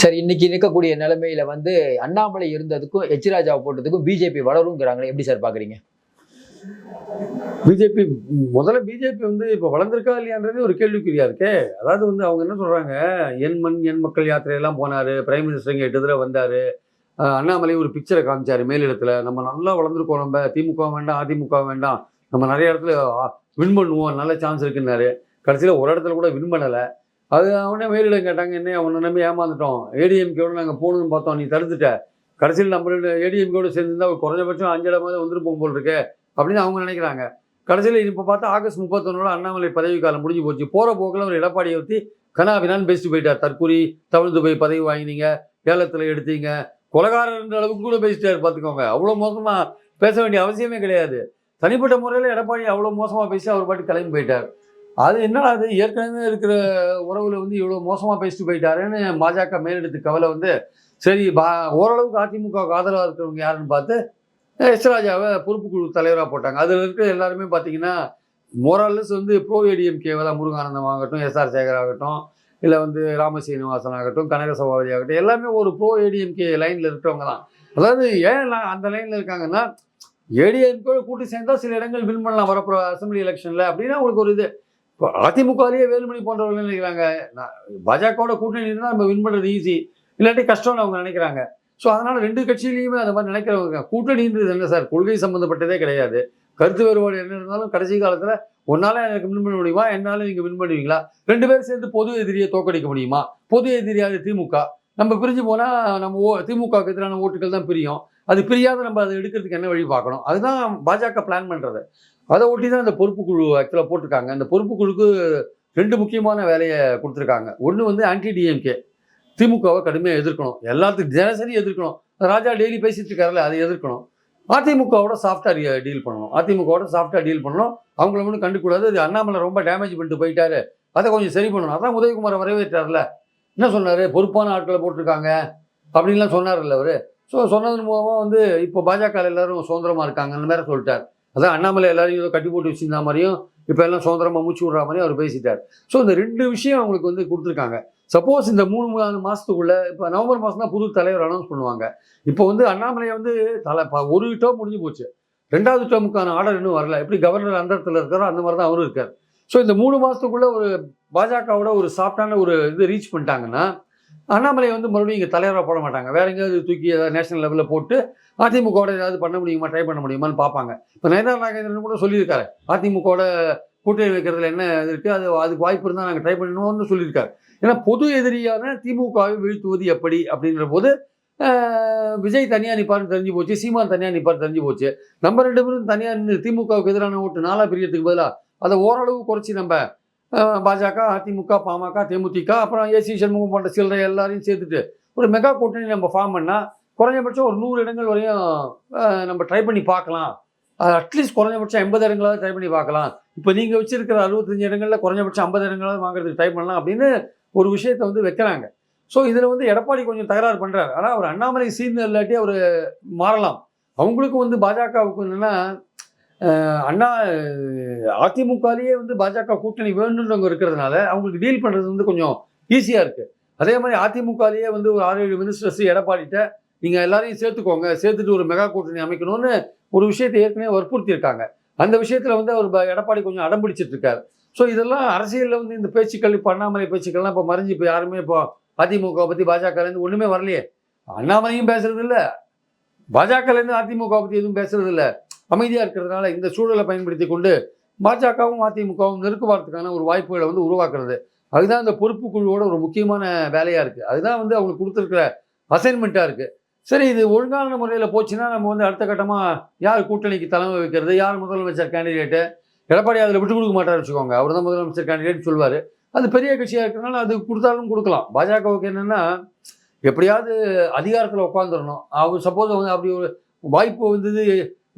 சரி இன்னைக்கு இருக்கக்கூடிய நிலைமையில வந்து அண்ணாமலை இருந்ததுக்கும் எச் ராஜாவை போட்டதுக்கும் பிஜேபி வளருங்கிறாங்களே எப்படி சார் பாக்குறீங்க? பிஜேபி முதல்ல பிஜேபி வந்து இப்போ வளர்ந்துருக்கா இல்லையான்றது ஒரு கேள்விக்குறியா இருக்கே. அதாவது வந்து அவங்க என்ன சொல்றாங்க? என் மண் என் மக்கள் யாத்திரையெல்லாம் போனாரு பிரைம் மினிஸ்டர் இங்கே எட்டு தடவை வந்தாரு. அண்ணாமலை ஒரு பிக்சரை காமிச்சாரு மேலிடத்துல நம்ம நல்லா வளர்ந்துருக்கோம் நம்ம திமுக வேண்டாம் அதிமுக வேண்டாம். நம்ம நிறைய இடத்துல வின் பண்ணுவோம் நல்ல சான்ஸ் இருக்குன்னாரு. கடைசியில் ஒரு இடத்துல கூட வின் பண்ணலை. அது அவனே மேலிடம் கேட்டாங்க என்ன அவனை நம்பி ஏமாந்துட்டோம். ஏடிஎம்கேவோட நாங்கள் போகணும்னு பார்த்தோம் நீ தடுத்துட்ட. கடைசியில் நம்மளோட ஏடிஎம்கேவோட சேர்ந்துருந்தா ஒரு குறைஞ்சபட்சம் அஞ்சு இடமாவது வந்துருப்போம் போல் இருக்கு அப்படின்னு அவங்க நினைக்கிறாங்க. கடைசியில் இப்போ பார்த்தா ஆகஸ்ட் முப்பத்தொன்னோட அண்ணாமலை பதவி காலம் முடிஞ்சு போச்சு. போகிற போக்கில் ஒரு எடப்பாடியை ஊற்றி கனாபினான்னு பேசிட்டு போயிட்டார் தற்கூரி தவிழ்ந்து போய் பதவி வாங்கினீங்க ஏலத்தில் எடுத்தீங்க. கொலகாரன்ற அளவுக்கு கூட பேசிட்டார் பார்த்துக்கோங்க அவ்வளோ மோசமாக பேச வேண்டிய அவசியமே கிடையாது. தனிப்பட்ட முறையில் எடப்பாடி அவ்வளோ மோசமாக பேசி அவர் பாட்டு கிளம்பி போயிட்டார். அது என்னடா அது ஏற்கனவே இருக்கிற உறவுல வந்து இவ்வளோ மோசமாக பேசிட்டு போயிட்டாருன்னு பாஜக மேலெடுத்து கவலை வந்து சரி பா ஓரளவுக்கு அதிமுக ஆதரவாக இருக்கிறவங்க யாருன்னு பார்த்து எஸ்ராஜாவை பொறுப்பு குழு தலைவராக போட்டாங்க. அதில் இருக்கிற எல்லாருமே பார்த்தீங்கன்னா மோரல்லஸ் வந்து ப்ரோ ஏடிஎம்கேவை தான் முருகானந்தம் ஆகட்டும் எஸ்ஆர் சேகர் ஆகட்டும் இல்லை வந்து ராமசீனிவாசன் ஆகட்டும் கனக சபாபதி ஆகட்டும் எல்லாமே ஒரு ப்ரோ ஏடிஎம்கே லைனில் இருக்கிறவங்க தான். அதாவது ஏன் அந்த லைனில் இருக்காங்கன்னா ஏடிஎம்கே கூட்டி சேர்ந்தால் சில இடங்கள் வின் பண்ணலாம் வரப்போகிற அசம்பிளி எலெக்ஷனில் அப்படின்னா உங்களுக்கு ஒரு இது. இப்போ அதிமுகவிலேயே வேலுமணி போன்றவர்கள் நினைக்கிறாங்க? நான் பாஜகவோட கூட்டணி இருந்தால் நம்ம வின் பண்ணுறது ஈஸி இல்லாட்டி கஷ்டம்னு அவங்க நினைக்கிறாங்க. ஸோ அதனால் ரெண்டு கட்சியிலையுமே அந்த மாதிரி நினைக்கிறவங்க கூட்டணின்றது என்ன சார்? கொள்கை சம்மந்தப்பட்டதே கிடையாது. கருத்து வேறுபாடு என்ன இருந்தாலும் கடைசி காலத்தில் உன்னால் எனக்கு வின் பண்ண முடியுமா? என்னால் நீங்கள் வின் பண்ணுவீங்களா? ரெண்டு பேரும் சேர்ந்து பொது எதிரியை தோக்கடிக்க முடியுமா? பொது எதிரியாது திமுக. நம்ம பிரிஞ்சு போனால் நம்ம ஓ திமுகவுக்கு எதிரான ஓட்டுகள் தான் பிரியும். அது பிரியாத நம்ம அதை எடுக்கிறதுக்கு என்ன வழி பார்க்கணும்? அதுதான் பாஜக பிளான் பண்ணுறது அதை ஒட்டி தான் இந்த பொறுப்பு குழு ஆக்சுவலாக போட்டிருக்காங்க. அந்த பொறுப்பு குழுக்கு ரெண்டு முக்கியமான வேலையை கொடுத்துருக்காங்க. ஒன்று வந்து ஆன்டி டிஎம்கே திமுகவை கடுமையாக எதிர்க்கணும். எல்லாத்துக்கும் தினசரி எதிர்க்கணும். ராஜா டெய்லி பேசிட்டு இருக்காருல்ல அதை எதிர்க்கணும். அதிமுகவோட சாஃப்டாக டீல் பண்ணணும். அதிமுகவோட சாஃப்டாக டீல் பண்ணணும். அவங்கள ஒன்றும் கண்டுக்கூடாது இது அண்ணாமலை ரொம்ப டேமேஜ் பண்ணிட்டு போயிட்டாரு. அதை கொஞ்சம் சரி பண்ணணும். அதான் உதயகுமாரை வரவேற்றார்ல என்ன சொன்னார்? பொறுப்பான ஆட்களை போட்டிருக்காங்க. அப்படின்லாம் சொன்னார்ல அவர். ஸோ சொன்னதன் மூலமாக வந்து இப்போ பாஜக எல்லாரும் சுதந்திரமாக இருக்காங்க அந்த மாதிரி சொல்லிட்டார். அதான் அண்ணாமலை எல்லாரையும் ஏதோ கட்டி போட்டு வச்சிருந்த மாதிரியும் இப்போ எல்லாம் சுதந்திரமாக மூச்சு விடுற மாதிரியும் அவர் பேசிட்டார். ஸோ இந்த ரெண்டு விஷயம் அவங்களுக்கு வந்து கொடுத்துருக்காங்க. சப்போஸ் இந்த மூணு நாலு மாதத்துக்குள்ளே இப்போ நவம்பர் மாதம் தான் புது தலைவர் அனௌன்ஸ் பண்ணுவாங்க. இப்போ வந்து அண்ணாமலை வந்து தலை ப- ஒரு டேர்ம் முடிஞ்சு போச்சு. ரெண்டாவது டேர்முக்கான ஆர்டர் இன்னும் வரல. எப்படி கவர்னர் அந்தரத்தில் இருக்காரோ அந்த மாதிரி தான் அவரும் இருக்கார். ஸோ இந்த மூணு மாதத்துக்குள்ளே ஒரு பாஜகவோட ஒரு சாஃப்டான ஒரு இது ரீச் பண்ணிட்டாங்கன்னா அண்ணாமலை வந்து மறுபடியும் இங்கே தலைவராக போட மாட்டாங்க. வேற எங்கேயாவது தூக்கி ஏதாவது நேஷனல் லெவலில் போட்டு அதிமுகவோட ஏதாவது பண்ண முடியுமா ட்ரை பண்ண முடியுமான்னு பார்ப்பாங்க. இப்போ நயனார் நாகேந்திரன் கூட சொல்லியிருக்காரு. அதிமுகவோட கூட்டணி வைக்கிறதுல என்ன இது இருக்குது அது அதுக்கு வாய்ப்பு இருந்தால் நாங்கள் ட்ரை பண்ணணும்னு சொல்லியிருக்காரு. ஏன்னா பொது எதிரியான திமுகவை வீழ்த்துவது எப்படி அப்படின்ற போது விஜய் தனியாக நிற்பார்னு தெரிஞ்சு போச்சு சீமான் தனியாக நிற்பார் தெரிஞ்சு போச்சு. நம்ம ரெண்டு பேரும் தனியாக நின்று திமுகவுக்கு எதிரான ஓட்டு நாலா பிரியத்துக்கு பதிலாக அதை ஓரளவு குறைச்சி நம்ம பாஜக அதிமுக பாமக தேமுதிக அப்புறம் ஏசி சண்முகம் போன்ற சில்லறை எல்லாரையும் சேர்த்துட்டு ஒரு மெகா கூட்டணி நம்ம ஃபார்ம் பண்ணால் குறைஞ்சபட்சம் ஒரு நூறு இடங்கள் வரையும் நம்ம ட்ரை பண்ணி பார்க்கலாம். அட்லீஸ்ட் குறைஞ்சபட்சம் எண்பது இடங்களாவது ட்ரை பண்ணி பார்க்கலாம். இப்போ நீங்கள் வச்சிருக்கிற அறுபத்தஞ்சு இடங்களில் குறைஞ்சபட்சம் ஐம்பது இடங்களாவது வாங்குறதுக்கு ட்ரை பண்ணலாம் அப்படின்னு ஒரு விஷயத்தை வந்து வைக்கிறாங்க. ஸோ இதில் வந்து எடப்பாடி கொஞ்சம் தகராறு பண்ணுறாரு ஆனால் அவர் அண்ணாமலை சீனியர் இல்லாட்டி அவர் மாறலாம். அவங்களுக்கும் வந்து பாஜகவுக்கு என்னென்னா அண்ணா அதிமுகலேயே வந்து பாஜக கூட்டணி வேணுன்றவங்க இருக்கிறதுனால அவங்களுக்கு டீல் பண்ணுறது வந்து கொஞ்சம் ஈஸியாக இருக்குது அதே மாதிரி அதிமுகலேயே வந்து ஒரு ஆறு ஏழு மினிஸ்டர்ஸ் எடப்பாடிட்ட நீங்கள் எல்லாரையும் சேர்த்துக்கோங்க சேர்த்துட்டு ஒரு மெகா கூட்டணி அமைக்கணும்னு ஒரு விஷயத்தை ஏற்கனவே வற்புறுத்தி இருக்காங்க அந்த விஷயத்தில் வந்து அவர் எடப்பாடி கொஞ்சம் அடம் இருக்காரு ஸோ இதெல்லாம் அரசியலில் வந்து இந்த பேச்சுக்கள் இப்போ அண்ணாமலை பேச்சுக்கள்லாம் இப்போ மறைஞ்சு இப்போ யாருமே இப்போ அதிமுக பற்றி பாஜகலேருந்து ஒன்றுமே வரலையே. அண்ணாமலையும் பேசுறது இல்லை பாஜகலேருந்து அதிமுக பற்றி எதுவும் பேசுறது இல்லை அமைதியாக இருக்கிறதுனால இந்த சூழலை பயன்படுத்தி கொண்டு பாஜகவும் அதிமுகவும் நெருக்குவாரத்துக்கான ஒரு வாய்ப்புகளை வந்து உருவாக்குறது. அதுதான் இந்த பொறுப்பு குழுவோட ஒரு முக்கியமான வேலையாக இருக்குது அதுதான் வந்து அவங்களுக்கு கொடுத்துருக்குற அசைன்மெண்ட்டாக இருக்குது சரி இது ஒழுங்கான முறையில் போச்சுன்னா நம்ம வந்து அடுத்த கட்டமாக யார் கூட்டணிக்கு தலைமை வைக்கிறது? யார் முதலமைச்சர் கேண்டிடேட்டு எடப்பாடி அதில் விட்டு கொடுக்க மாட்டார் வச்சுக்கோங்க. அவர் தான் முதலமைச்சர் கேண்டிடேட் சொல்லுவார் அது பெரிய கட்சியாக இருக்கிறனால அது கொடுத்தாலும் கொடுக்கலாம். பாஜகவுக்கு என்னென்னா எப்படியாவது அதிகாரத்தில் உட்காந்துடணும் அவர் சப்போஸ் வந்து அப்படி ஒரு வாய்ப்பு வந்தது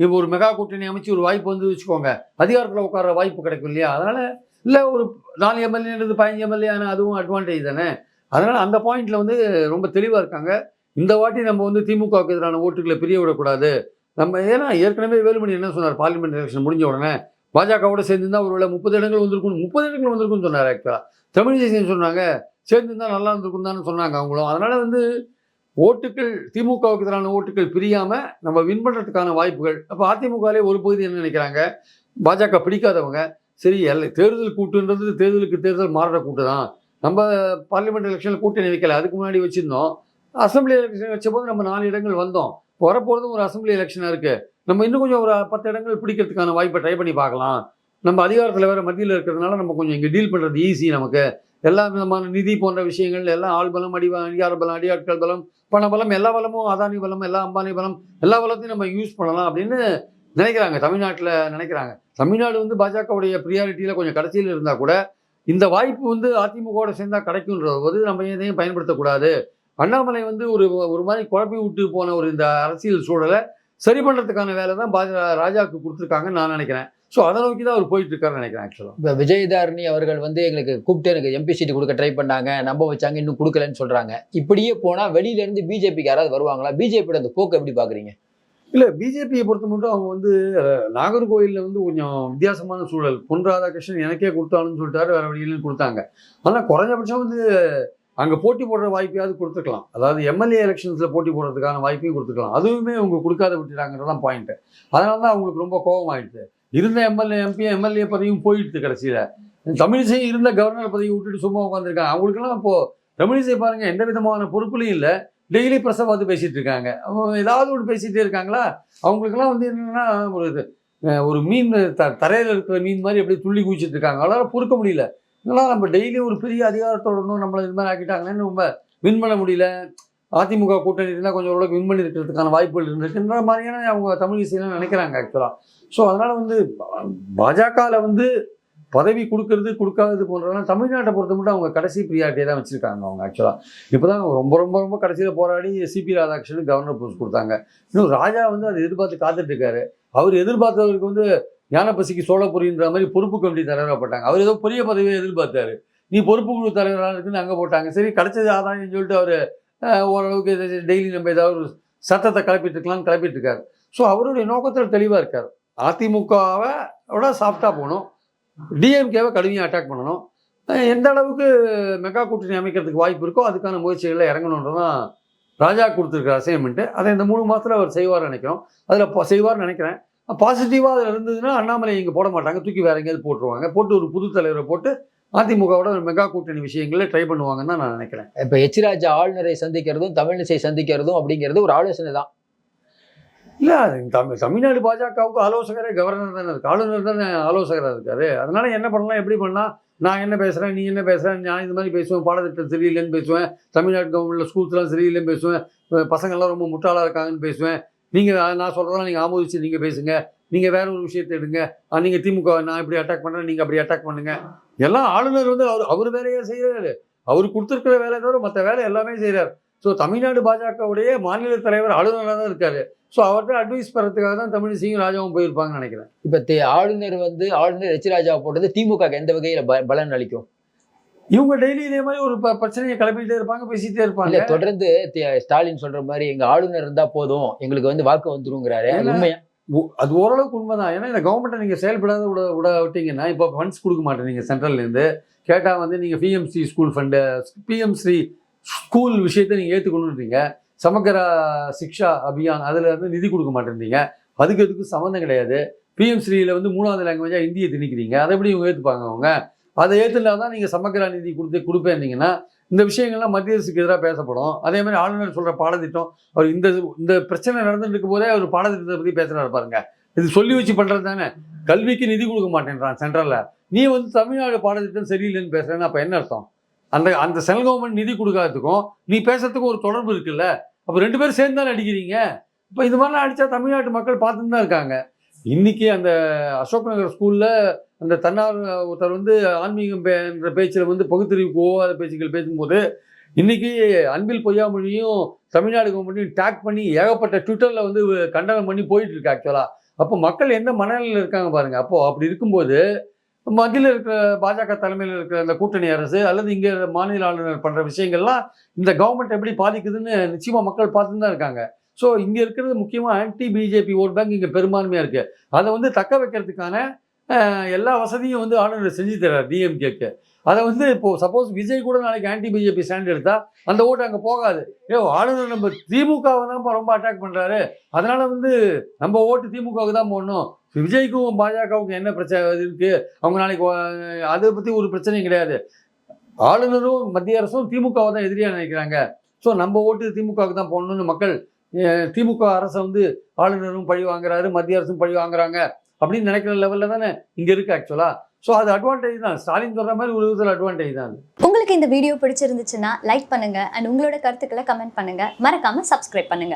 இப்போ ஒரு மெகா கூட்டணி அமைச்சு ஒரு வாய்ப்பு வந்து வச்சுக்கோங்க. அதிகாரத்தில் உட்கார வாய்ப்பு கிடைக்கும் இல்லையா? அதனால் இல்லை ஒரு நாலு எம்எல்ஏன்றது பதினஞ்சு எம்எல்ஏ ஆனால் அதுவும் அட்வான்டேஜ் தானே? அதனால் அந்த பாயிண்டில் வந்து ரொம்ப தெளிவாக இருக்காங்க. இந்த வாட்டி நம்ம வந்து திமுகவுக்கு எதிரான ஓட்டுகளை பிரிய விடக்கூடாது. நம்ம ஏன்னா ஏற்கனவே வேலுமணி என்ன சொன்னார்? பார்லிமெண்ட் எலெக்ஷன் முடிஞ்ச உடனே பாஜகவோட சேர்ந்துருந்தா ஒருவேளை முப்பது இடங்கள் வந்திருக்கும் முப்பது இடங்கள் வந்திருக்கும்னு சொன்னார் ஆக்சுவலாக தமிழிசை சொன்னாங்க சேர்ந்துருந்தா நல்லா இருந்திருக்கும் தானே சொன்னாங்க அவங்களும். அதனால் வந்து ஓட்டுகள் திமுகவுக்கு எதிரான ஓட்டுகள் பிரியாமல் நம்ம வின் பண்ணுறதுக்கான வாய்ப்புகள். அப்போ அதிமுகவிலே ஒரு பகுதி என்ன நினைக்கிறாங்க? பாஜக பிடிக்காதவங்க சரி எல்லை தேர்தல் கூட்டுன்றது தேர்தலுக்கு தேர்தல் மாறுற கூட்டு தான். நம்ம பார்லிமெண்ட் எலெக்ஷனில் கூட்டணி வைக்கல அதுக்கு முன்னாடி வச்சுருந்தோம். அசம்பிளி எலெக்ஷன் வச்சபோது நம்ம நாலு இடங்கள் வந்தோம். வரப்போகிறதும் ஒரு அசம்பிளி எலெக்ஷனாக இருக்குது நம்ம இன்னும் கொஞ்சம் ஒரு பத்து இடங்கள் பிடிக்கிறதுக்கான வாய்ப்பை ட்ரை பண்ணி பார்க்கலாம். நம்ம அதிகாரத்தில் வேறு மத்தியில் இருக்கிறதுனால நம்ம கொஞ்சம் இங்கே டீல் பண்ணுறது ஈஸி நமக்கு. எல்லா விதமான நிதி போன்ற விஷயங்கள் எல்லாம் ஆள் பலம் அடி அதிகார பலம் அடியாட்கள் பலம் பண பலம் எல்லா பலமும் அதானி பலம் எல்லா அம்பானி பலம் எல்லா பலத்தையும் நம்ம யூஸ் பண்ணலாம் அப்படின்னு நினைக்கிறாங்க. தமிழ்நாட்டில் நினைக்கிறாங்க. தமிழ்நாடு வந்து பாஜகவுடைய ப்ரியாரிட்டியில் கொஞ்சம் கடைசியில் இருந்தால் கூட இந்த வாய்ப்பு வந்து அதிமுகவோட சேர்ந்தால் கிடைக்குன்ற போது நம்ம எதையும் பயன்படுத்தக்கூடாது. அண்ணாமலை வந்து ஒரு ஒரு மாதிரி குழப்பி விட்டு போன ஒரு இந்த அரசியல் சூழலை சரி பண்ணுறதுக்கான வேலை தான் பாஜ ராஜாவுக்கு கொடுத்துருக்காங்கன்னு நான் நினைக்கிறேன். ஸோ அதை நோக்கி தான் அவர் போயிட்டு இருக்காருன்னு நினைக்கிறேன் ஆக்சுவலாக இப்போ விஜயதாரணி அவர்கள் வந்து எங்களுக்கு கூப்பிட்டு எனக்கு எம்பி சீட்டு கொடுக்க ட்ரை பண்ணாங்க நம்ப வச்சாங்க இன்னும் கொடுக்கலன்னு சொல்றாங்க. இப்படியே போனா வெளியில இருந்து பிஜேபிக்கு யாராவது வருவாங்களா? பிஜேபியோட அந்த போக்கு எப்படி பாக்குறீங்க இல்லை பிஜேபியை பொறுத்த மட்டும் அவங்க வந்து அஹ், நாகர்கோயிலில் வந்து கொஞ்சம் வித்தியாசமான சூழல். பொன் ராதாகிருஷ்ணன் எனக்கே கொடுத்தாலும்னு சொல்லிட்டாரு வேற வழியிலும் கொடுத்தாங்க. ஆனால் குறைஞ்சபட்சம் வந்து அங்கே போட்டி போடுற வாய்ப்பையாவது கொடுத்துருக்கலாம் அதாவது எம்எல்ஏ எலெக்ஷன்ஸில் போட்டி போடுறதுக்கான வாய்ப்பையும் கொடுத்துருக்கலாம் அதுவுமே அவங்க கொடுக்காத விட்டுட்டாங்கிறது தான் பாயிண்ட் அதனால தான் அவங்களுக்கு ரொம்ப கோபம் ஆயிடுச்சு இருந்த எம்எல்ஏ எம்பி எம்எல்ஏ பதவியும் போயிடுது கடைசியில். தமிழிசை இருந்த கவர்னர் பதவி விட்டுட்டு சும்மா உட்காந்துருக்காங்க அவங்களுக்கெல்லாம் இப்போது தமிழிசை பாருங்க எந்த விதமான பொறுப்புலையும் இல்லை. டெய்லி ப்ரெஸ்ஸை பார்த்து பேசிகிட்டு இருக்காங்க. அவங்க ஏதாவது ஒன்று பேசிகிட்டே இருக்காங்களா? அவங்களுக்கெல்லாம் வந்து என்னென்னா ஒரு இது, ஒரு மீன் த தரையில் இருக்கிற மீன் மாதிரி அப்படியே துள்ளி குதிச்சிட்டு இருக்காங்க. அவங்களால பொறுக்க முடியல. இதெல்லாம் நம்ம டெய்லி ஒரு பெரிய அதிகாரத்தோட நம்மளை இது மாதிரி ஆக்கிட்டாங்கன்னு ரொம்ப வின் பண்ண முடியல. அதிமுக கூட்டணி இருந்தால் கொஞ்சம் ஓரளவுக்கு வின் பண்ணி இருக்கிறதுக்கான வாய்ப்புகள் இருந்துச்சுன்ற மாதிரியான அவங்க தமிழ் இசையெல்லாம் நினைக்கிறாங்க ஆக்சுவலாக ஸோ அதனால் வந்து பாஜகவில் வந்து பதவி கொடுக்கறது கொடுக்காதது போன்றதெல்லாம் தமிழ்நாட்டை பொறுத்த மட்டும் அவங்க கடைசி ப்ரியாரிட்டியை தான் வச்சுருக்காங்க அவங்க ஆக்சுவலாக இப்போ தான் ரொம்ப ரொம்ப ரொம்ப கடைசியில் போராடி சிபி ராதாகிருஷ்ணன் கவர்னர் போஸ்ட் கொடுத்தாங்க. இன்னும் ராஜா வந்து அதை எதிர்பார்த்து காத்துட்டு இருக்காரு. அவர் எதிர்பார்த்தவருக்கு வந்து ஞானப்பசிக்கு சோழபுரின்ற மாதிரி பொறுப்பு கமிட்டி தலைவராக போட்டாங்க. அவர் ஏதோ பெரிய பதவியை எதிர்பார்த்தாரு. நீ பொறுப்பு குழு தலைவராக இருக்குன்னு அங்கே போட்டாங்க. சரி கிடைச்சது ஆதாயம்னு சொல்லிட்டு அவர் ஓரளவுக்கு டெய்லி நம்ம ஏதாவது ஒரு சத்தத்தை கிளப்பிட்டு இருக்கலாம்னு கிளப்பிட்டு ஸோ அவருடைய நோக்கத்தில் தெளிவாக இருக்கார். அதிமுகவை விட சாஃப்டாக போகணும். டிஎம்கேவை கடுமையாக அட்டாக் பண்ணணும். எந்த அளவுக்கு மெகா கூட்டணி அமைக்கிறதுக்கு வாய்ப்பு இருக்கோ அதுக்கான முயற்சிகளில் இறங்கணுன்றதான் ராஜா கொடுத்துருக்க அசைன்மெண்ட்டு அதை இந்த மூணு மாதத்தில் அவர் செய்வார் நினைக்கிறோம். அதில் செய்வார்னு நினைக்கிறேன். பாசிட்டிவாக அதில் இருந்ததுன்னா அண்ணாமலை இங்கே போட மாட்டாங்க. தூக்கி வேற எங்கேயாவது போட்டுருவாங்க. போட்டு ஒரு புது தலைவரை போட்டு அதிமுகவோட ஒரு மெகா கூட்டணி விஷயங்களில் ட்ரை பண்ணுவாங்கன்னு தான் நான் நினைக்கிறேன். இப்ப எச் ராஜா ஆளுநரை சந்திக்கிறதும் தமிழிசை சந்திக்கிறதும் அப்படிங்கிறது ஒரு ஆலோசனை தான். இல்லை தமிழ் தமிழ்நாடு பாஜகவுக்கு ஆலோசகரே கவர்னர் தானே இருக்கு. ஆளுநர் தானே ஆலோசகராக இருக்காரு. அதனால என்ன பண்ணலாம் எப்படி பண்ணலாம்? நான் என்ன பேசுகிறேன் நீ என்ன பேசுகிற நான் இது மாதிரி பேசுவேன் பாடத்திட்டம் சரியில்லைன்னு பேசுவேன். தமிழ்நாடு கவர்மெண்ட்டில் ஸ்கூல்ஸ்லாம் சரியில்லைன்னு பேசுவேன். பசங்கள்லாம் ரொம்ப முட்டாளாக இருக்காங்கன்னு பேசுவேன். நீங்கள் நான் சொல்கிறதெல்லாம் நீங்கள் ஆமோதிச்சு நீங்கள் பேசுங்க. நீங்கள் வேற ஒரு விஷயத்தை எடுங்க. நீங்கள் திமுக நான் இப்படி அட்டாக் பண்ணுறேன் நீங்கள் அப்படி அட்டாக் பண்ணுங்க. எல்லாம் ஆளுநர் வந்து அவர் அவர் வேலையை செய்கிறாரு அவர் கொடுத்துருக்கிற வேலை தவிர மற்ற வேலை எல்லாமே செய்கிறார் ஸோ தமிழ்நாடு பாஜகவுடைய மாநில தலைவர் ஆளுநராக தான் இருக்காரு. ஸோ அவர்கிட்ட அட்வைஸ் பெறத்துக்காக தான் தமிழிசையும் ராஜாவும் போயிருப்பாங்கன்னு நினைக்கிறேன். இப்ப தே- ஆளுநர் வந்து ஆளுநர் எச். ராஜாவை போட்டது திமுக எந்த வகையில ப- பலன் அளிக்கும்? இவங்க டெய்லி இதே மாதிரி ஒரு பிரச்சனையை கிளப்பிட்டே இருப்பாங்க பேசிட்டே இருப்பாங்க. தொடர்ந்து ஸ்டாலின் சொல்ற மாதிரி எங்க ஆளுநர் இருந்தா போதும் எங்களுக்கு வந்து வாக்கு வந்துருங்கிறாரு. உண்மையா? அது ஓரளவுக்கு உண்மை தான் ஏன்னா இந்த கவர்மெண்ட்டை நீங்கள் செயல்படாத விட விட விட்டீங்கன்னா இப்போ ஃபண்ட்ஸ் கொடுக்க மாட்டேங்க சென்ட்ரல்லேருந்து கேட்டால் வந்து நீங்கள் PMC school fund PMC school விஷயத்தை நீங்கள் ஏற்றுக்கணுன்றீங்க சமக்கர சிக்ஷா அபியான் அதில் வந்து நிதி கொடுக்க மாட்டேன்றீங்க. அதுக்கு எதுக்கும் சம்மந்தம் கிடையாது. பிஎம்சியில் வந்து மூணாவது லாங்குவேஜாக இந்தியை திணிக்கிறீங்க. அதை எப்படி இவங்க ஏற்றுப்பாங்க அவங்க? அதை ஏற்றுனா தான் நீங்கள் சமக்கிர நிதி கொடுத்து கொடுப்பேன்னீங்கன்னா இந்த விஷயங்கள்லாம் மத்திய அரசுக்கு எதிராக பேசப்படும். அதே மாதிரி ஆளுநர் சொல்கிற பாடத்திட்டம் அவர் இந்த இந்த பிரச்சனை நடந்துட்டு இருக்கும் போதே அவர் பாடத்திட்டத்தை பற்றி பேசுகிறாரு பாருங்க. இது சொல்லி வச்சு பண்ணுறது தானே. கல்விக்கு நிதி கொடுக்க மாட்டேன்றான் சென்ட்ரலில். நீ வந்து தமிழ்நாடு பாடத்திட்டம் சரியில்லைன்னு பேசுகிறேன்னு அப்போ என்ன அர்த்தம்? அந்த அந்த சென்ட்ரல் கவர்மெண்ட் நிதி கொடுக்காததுக்கும் நீ பேசுறதுக்கும் ஒரு தொடர்பு இருக்குல்ல. அப்போ ரெண்டு பேரும் சேர்ந்து தானே அடிக்கிறீங்க. இப்போ இது மாதிரிலாம் அடித்தா தமிழ்நாட்டு மக்கள் பார்த்துட்டு தான் இருக்காங்க. இன்னைக்கு அந்த அசோக் நகர் ஸ்கூலில் அந்த தன்னார் ஒருத்தர் வந்து ஆன்மீகம் என்ற பேச்சில் வந்து பகுத்தறிவு போகாத பேச்சுகள் பேசும்போது இன்னைக்கு அன்பில் பொய்யாமொழியும் தமிழ்நாடு கவர்மெண்ட்டையும் டேக் பண்ணி ஏகப்பட்ட ட்விட்டரில் வந்து கண்டனம் பண்ணி போயிட்டு இருக்கு ஆக்சுவலாக அப்போ மக்கள் எந்த மனநிலையில் இருக்காங்க பாருங்க. அப்போ அப்படி இருக்கும்போது மத்தியில் இருக்கிற பாஜக தலைமையில் இருக்கிற அந்த கூட்டணி அரசு அல்லது இங்கே மாநில ஆளுநர் பண்ணுற விஷயங்கள்லாம் இந்த கவர்மெண்ட் எப்படி பாதிக்குதுன்னு நிச்சயமாக மக்கள் பார்த்துட்டு தான் இருக்காங்க. ஸோ இங்கே இருக்கிறது முக்கியமாக ஆன்டி பிஜேபி ஓட் பேங்க் இங்கே பெரும்பான்மையாக இருக்குது அதை வந்து தக்க வைக்கிறதுக்கான எல்லா வசதியும் வந்து ஆளுநர் செஞ்சு தர்றார் டிஎம்கேக்கு அதை வந்து இப்போது சப்போஸ் விஜய் கூட நாளைக்கு ஆன்டி பிஜேபி ஸ்டாண்ட் எடுத்தால் அந்த ஓட்டு அங்கே போகாது. ஏ ஆளுநர் நம்ம திமுகவை தான் ரொம்ப அட்டாக் பண்ணுறாரு அதனால் வந்து நம்ம ஓட்டு திமுகவுக்கு தான் போடணும். விஜய்க்கும் பாஜகவுக்கும் என்ன பிரச்சனை இருக்குது அவங்க நாளைக்கு அதை பற்றி ஒரு பிரச்சனையும் கிடையாது. ஆளுநரும் மத்திய அரசும் திமுகவை தான் எதிரியாக நினைக்கிறாங்க. ஸோ நம்ம ஓட்டு திமுகவுக்கு தான் போடணும்னு மக்கள் திமுக அரசை வந்து ஆளுநரும் பழி வாங்குறாரு மத்திய அரசும் பழி வாங்குறாங்க அப்படின்னு நினைக்கிற லெவலில் தானே இங்கே இருக்குது ஆக்சுவலா ஸோ அது அட்வான்டேஜ் தான். ஸ்டாலின் சொல்கிற மாதிரி ஒரு விதத்தில் அட்வான்டேஜ் தான் உங்களுக்கு இந்த வீடியோ பிடிச்சிருந்துச்சுன்னா லைக் பண்ணுங்க அண்ட் உங்களோட கருத்துக்களை கமெண்ட் பண்ணுங்க. மறக்காமல் சப்ஸ்கிரைப் பண்ணுங்க.